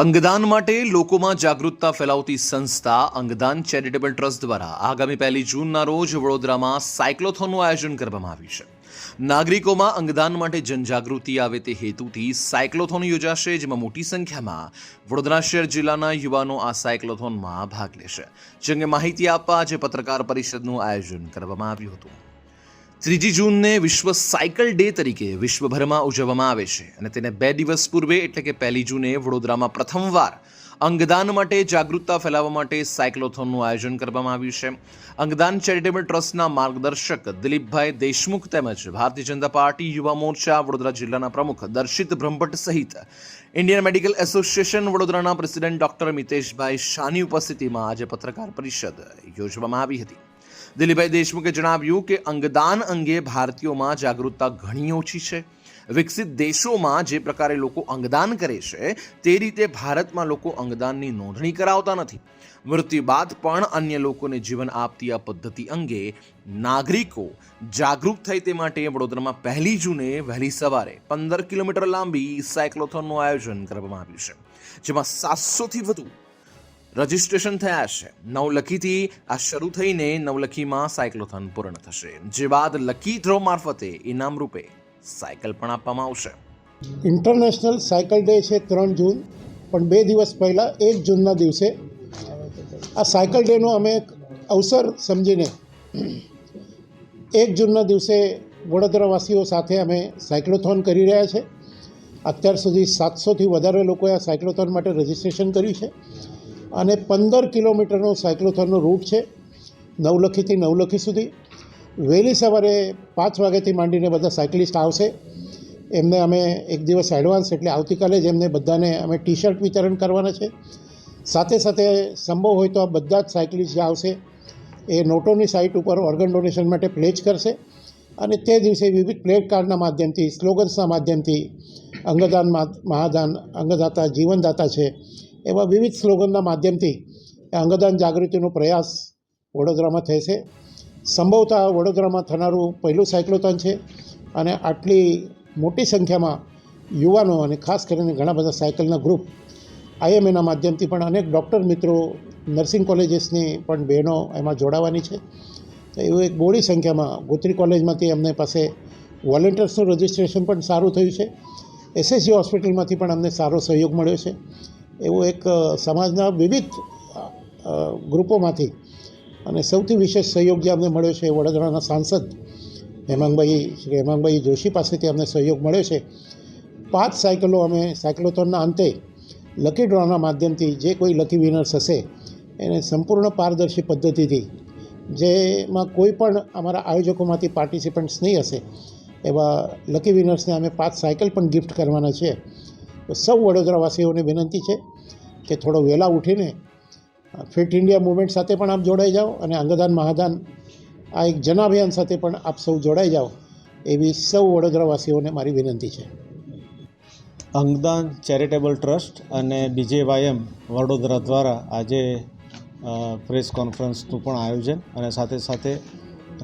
અંગદાન માટે લોકોમાં જાગૃતતા ફેલાવતી સંસ્થા અંગદાન ચેરિટેબલ ટ્રસ્ટ દ્વારા આગામી પહેલી જૂનના રોજ વડોદરામાં સાયક્લોથોનનું આયોજન કરવામાં આવ્યું છે. નાગરિકોમાં અંગદાન માટે જનજાગૃતિ આવે તે હેતુથી સાયક્લોથોન યોજાશે, જેમાં મોટી સંખ્યામાં વડોદરા શહેર જિલ્લાના યુવાનો આ સાયક્લોથોનમાં ભાગ લેશે. જે માહિતી આપવા આજે પત્રકાર પરિષદનું આયોજન કરવામાં આવ્યું હતું. ત્રીજી જૂનને વિશ્વ સાયકલ ડે તરીકે વિશ્વભરમાં ઉજવવામાં આવે છે અને તેને બે દિવસ પૂર્વે એટલે કે પહેલી જૂને વડોદરામાં પ્રથમવાર અંગદાન માટે જાગૃતતા ફેલાવવા માટે સાયક્લોથોનનું આયોજન કરવામાં આવ્યું છે. અંગદાન ચેરિટેબલ ટ્રસ્ટના માર્ગદર્શક દિલીપભાઈ દેશમુખ તેમજ ભારતીય જનતા પાર્ટી યુવા મોરચા વડોદરા જિલ્લાના પ્રમુખ દર્શિત બ્રહ્મભટ્ટ સહિત ઇન્ડિયન મેડિકલ એસોસિએશન વડોદરાના પ્રેસિડેન્ટ ડોક્ટર મિતેશભાઈ શાહની ઉપસ્થિતિમાં આજે પત્રકાર પરિષદ યોજવામાં આવી હતી. દિલીપભાઈ દેશમુખે જણાવ્યું કે અંગદાન અંગે ભારતીયોમાં જાગૃતતા ઘણી ઓછી છે. વિકસિત દેશોમાં જે પ્રકારે લોકો અંગદાન કરે છે, તે રીતે ભારતમાં લોકો અંગદાનની નોંધણી કરાવતા નથી. મૃત્યુ બાદ પણ અન્ય લોકોને જીવન આપતી આ પદ્ધતિ અંગે નાગરિકો જાગૃત થાય તે માટે વડોદરામાં પહેલી જૂને વહેલી સવારે પંદર કિલોમીટર લાંબી સાયક્લોથોનનું આયોજન કરવામાં આવ્યું છે, જેમાં સાતસોથી વધુ રજિસ્ટ્રેશન થયા છે. નવલખીથી આ શરૂ થઈને નવલખીમાં સાયક્લોથોન પૂર્ણ થશે. જે બાદ લકી ડ્રો મારફતે ઇનામ રૂપે સાયકલ પણ આપવામાં આવશે. ઇન્ટરનેશનલ સાયકલ ડે છે ત્રણ જૂન, પણ બે દિવસ પહેલાં, એક જૂનના દિવસે. આ સાયકલ ડેનો અમે અવસર સમજીને એક જૂનના દિવસે વડોદરાવાસીઓ સાથે અમે સાયક્લોથોન કરી રહ્યા છે. અત્યાર સુધી સાતસોથી વધારે લોકોએ આ સાયક્લોથોન માટે રજિસ્ટ્રેશન કર્યું છે. અને પંદર કિલોમીટરનો સાયક્લોથોનનો રૂટ છે, નવલખીથી નવલખી સુધી. વહેલી સવારે પાંચ વાગ્યાથી માંડીને બધા સાયકલિસ્ટ આવશે. એમને અમે એક દિવસ એડવાન્સ એટલે આવતીકાલે જ એમને બધાને અમે ટી શર્ટ વિતરણ કરવાના છે. સાથે સાથે સંભવ હોય તો આ બધા જ સાયકલિસ્ટ જે આવશે, એ નોટોની સાઇટ ઉપર ઓર્ગન ડોનેશન માટે પ્લેજ કરશે. અને તે દિવસે વિવિધ પ્લેટ કાર્ડના માધ્યમથી, સ્લોગન્સના માધ્યમથી અંગદાન મહાદાન, અંગદાતા, જીવનદાતા છે એવા વિવિધ સ્લોગનના માધ્યમથી અંગદાન જાગૃતિનો પ્રયાસ વડોદરામાં થશે સંભવતઃ વડોદરામાં થનારું પહેલું સાયક્લોથોન છે અને આટલી મોટી સંખ્યામાં યુવાનો અને ખાસ કરીને ઘણા બધા સાયકલના ગ્રુપ આઈએમએના માધ્યમથી પણ અનેક ડૉક્ટર મિત્રો, નર્સિંગ કોલેજીસની પણ બહેનો એમાં જોડાવાની છે. તો એવું એક બોડી સંખ્યામાં ગોત્રી કોલેજમાંથી અમને પાસે વોલેન્ટિયર્સનું રજિસ્ટ્રેશન પણ સારું થયું છે. એસએસજી હોસ્પિટલમાંથી પણ અમને સારો સહયોગ મળ્યો છે. એવું એક સમાજના વિવિધ ગ્રુપોમાંથી અને સૌથી વિશેષ સહયોગ જે અમને મળ્યો છે એ વડોદરાના સાંસદ હેમાંગભાઈ, શ્રી હેમાંગભાઈ જોશી પાસેથી અમને સહયોગ મળ્યો છે. પાંચ સાયકલો અમે, સાયકલોથોનના અંતે લકી ડ્રોના માધ્યમથી જે કોઈ લકી વિનર્સ હશે એને સંપૂર્ણ પારદર્શી પદ્ધતિથી, જેમાં કોઈ પણ અમારા આયોજકોમાંથી પાર્ટિસિપન્ટ્સ નહીં હશે, એવા લકી વિનર્સને અમે પાંચ સાયકલ પણ ગિફ્ટ કરવાના છે. તો સૌ વડોદરાવાસીઓને વિનંતી છે કે થોડો વહેલા ઉઠીને ફિટ ઇન્ડિયા મુવમેન્ટ સાથે પણ આપ જોડાઈ જાઓ અને અંગદાન મહાદાન, આ એક જનાભિયાન સાથે પણ આપ સૌ જોડાઈ જાઓ એવી સૌ વડોદરાવાસીઓને મારી વિનંતી છે. અંગદાન ચેરિટેબલ ટ્રસ્ટ અને બીજેવાયએમ વડોદરા દ્વારા આજે પ્રેસ કોન્ફરન્સનું પણ આયોજન અને સાથે સાથે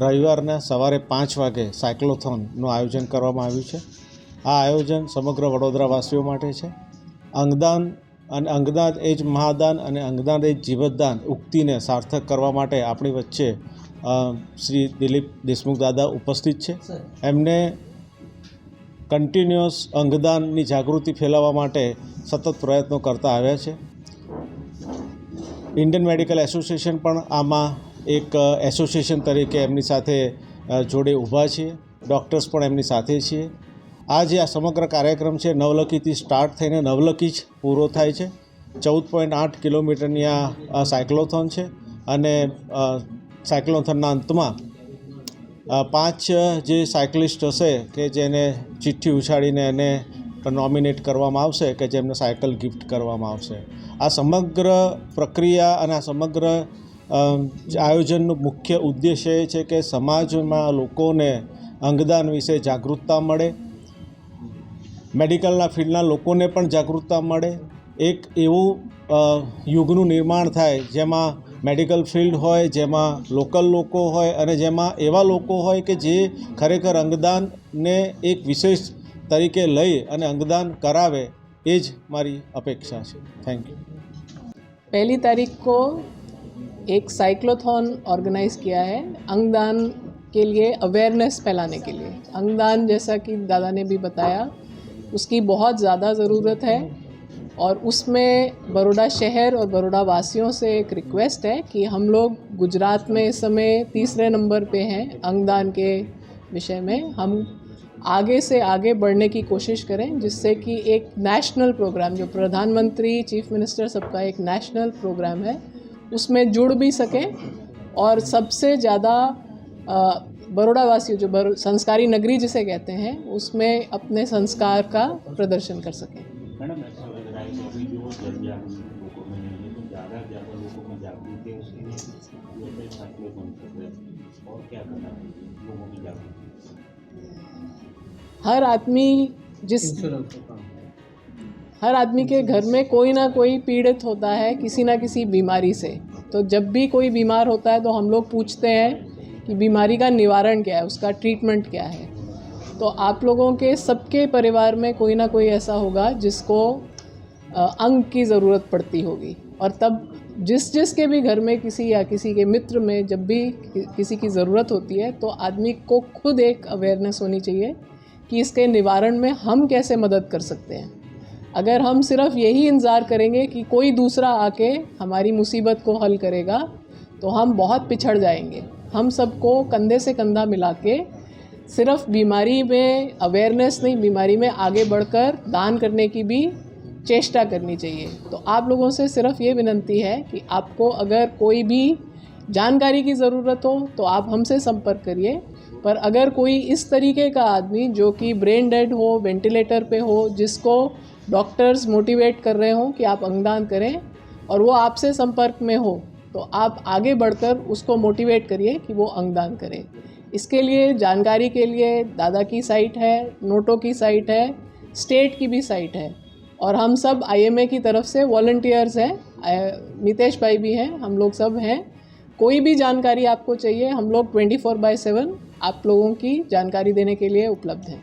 રવિવારના સવારે પાંચ વાગે સાયક્લોથોનનું આયોજન કરવામાં આવ્યું છે. આ આયોજન સમગ્ર વડોદરાવાસીઓ માટે છે. અંગદાન અને અંગદાન એ જ મહાદાન અને અંગદાન એ જ જીવતદાન ઉક્તિને સાર્થક કરવા માટે આપણી વચ્ચે શ્રી દિલીપ દેશમુખ દાદા ઉપસ્થિત છે. એમને કન્ટિન્યુઅસ અંગદાનની જાગૃતિ ફેલાવવા માટે સતત પ્રયત્નો કરતા આવ્યા છે. ઇન્ડિયન મેડિકલ એસોસિએશન પણ આમાં એક એસોસિએશન તરીકે એમની સાથે જોડે ઊભા છીએ. ડૉક્ટર્સ પણ એમની સાથે છીએ. આ જે આ સમગ્ર કાર્યક્રમ છે નવલખીથી સ્ટાર્ટ થઈને નવલખી જ પૂરો થાય છે. ચૌદ પોઈન્ટ આઠ કિલોમીટરની આ સાયક્લોથોન છે અને સાયક્લોથોનના અંતમાં પાંચ જે સાયકલિસ્ટ હશે કે જેને ચિઠ્ઠી ઉછાળીને એને નોમિનેટ કરવામાં આવશે કે જેમને સાયકલ ગિફ્ટ કરવામાં આવશે. આ સમગ્ર પ્રક્રિયા અને આ સમગ્ર આયોજનનો મુખ્ય ઉદ્દેશ્ય એ છે કે સમાજમાં લોકોને અંગદાન વિશે જાગૃતતા મળે મેડિકલના ફિલ્ડના લોકોને પણ જાગૃતતા મળે એક એવું અ, યુગનું નિર્માણ થાય જેમાં મેડિકલ ફિલ્ડ હોય જેમાં લોકલ લોકો હોય અને જેમાં એવા લોકો હોય કે જે ખરેખર અંગદાનને એક વિશેષ તરીકે લઈ અને અંગદાન કરાવે એ જ મારી અપેક્ષા છે થેન્ક યુ पहली तारीख को एक साइक्लोथॉन ऑर्गेनाइज किया है अंगदान के लिए अवेयरनेस फैलाने के लिए अंगदान जैसा कि दादा ने भी बताया उसकी बहुत ज़्यादा ज़रूरत है। और उसमें बड़ोड़ा शहर और बड़ोड़ा वासियों से एक रिक्वेस्ट है कि हम लोग गुजरात में इस समय तीसरे नंबर पे हैं अंगदान के विषय में। हम आगे से आगे बढ़ने की कोशिश करें, जिससे कि एक नेशनल प्रोग्राम जो प्रधानमंत्री चीफ मिनिस्टर सबका एक नेशनल प्रोग्राम है, उसमें जुड़ भी सकें। और सबसे ज़्यादा बड़ोड़ा वासियों जो बरो- संस्कारी नगरी जिसे कहते हैं उसमें अपने संस्कार का प्रदर्शन कर सकें। मैडम ऐसा लग रहा है कि जो जन लोगों में लेकिन ज़्यादा ज़्यादा लोगों में जागरूक है उसके लिए फैसले बन कर हैं? और क्या करना चाहिए लोगों की जागरूकता? हर आदमी जिस हर आदमी के घर में कोई ना कोई पीड़ित होता है किसी ना किसी बीमारी से। तो जब भी कोई बीमार होता है तो हम लोग पूछते हैं कि बीमारी का निवारण क्या है, उसका ट्रीटमेंट क्या है। तो आप लोगों के, सबके परिवार में कोई ना कोई ऐसा होगा जिसको अंग की ज़रूरत पड़ती होगी। और तब जिस जिसके भी घर में किसी या किसी के मित्र में जब भी किसी की ज़रूरत होती है तो आदमी को खुद एक अवेयरनेस होनी चाहिए कि इसके निवारण में हम कैसे मदद कर सकते हैं। अगर हम सिर्फ़ यही इंतज़ार करेंगे कि कोई दूसरा आके हमारी मुसीबत को हल करेगा तो हम बहुत पिछड़ जाएँगे। हम सबको कंधे से कंधा मिला के सिर्फ़ बीमारी में अवेयरनेस नहीं, बीमारी में आगे बढ़कर दान करने की भी चेष्टा करनी चाहिए। तो आप लोगों से सिर्फ़ ये विनंती है कि आपको अगर कोई भी जानकारी की ज़रूरत हो तो आप हमसे संपर्क करिए। पर अगर कोई इस तरीके का आदमी जो कि ब्रेन डेड हो वेंटिलेटर पे हो, जिसको डॉक्टर्स मोटिवेट कर रहे हों कि आप अंगदान करें और वो आपसे संपर्क में हो तो आप आगे बढ़कर उसको मोटिवेट करिए कि वो अंगदान करें। इसके लिए जानकारी के लिए दादा की साइट है, नोटो की साइट है स्टेट की भी साइट है। और हम सब आईएमए की तरफ़ से वॉल्टियर्स हैं नितेश भाई भी हैं, हम लोग सब हैं। कोई भी जानकारी आपको चाहिए, हम लोग ट्वेंटी फोर बाई सेवन आप लोगों की जानकारी देने के लिए उपलब्ध हैं।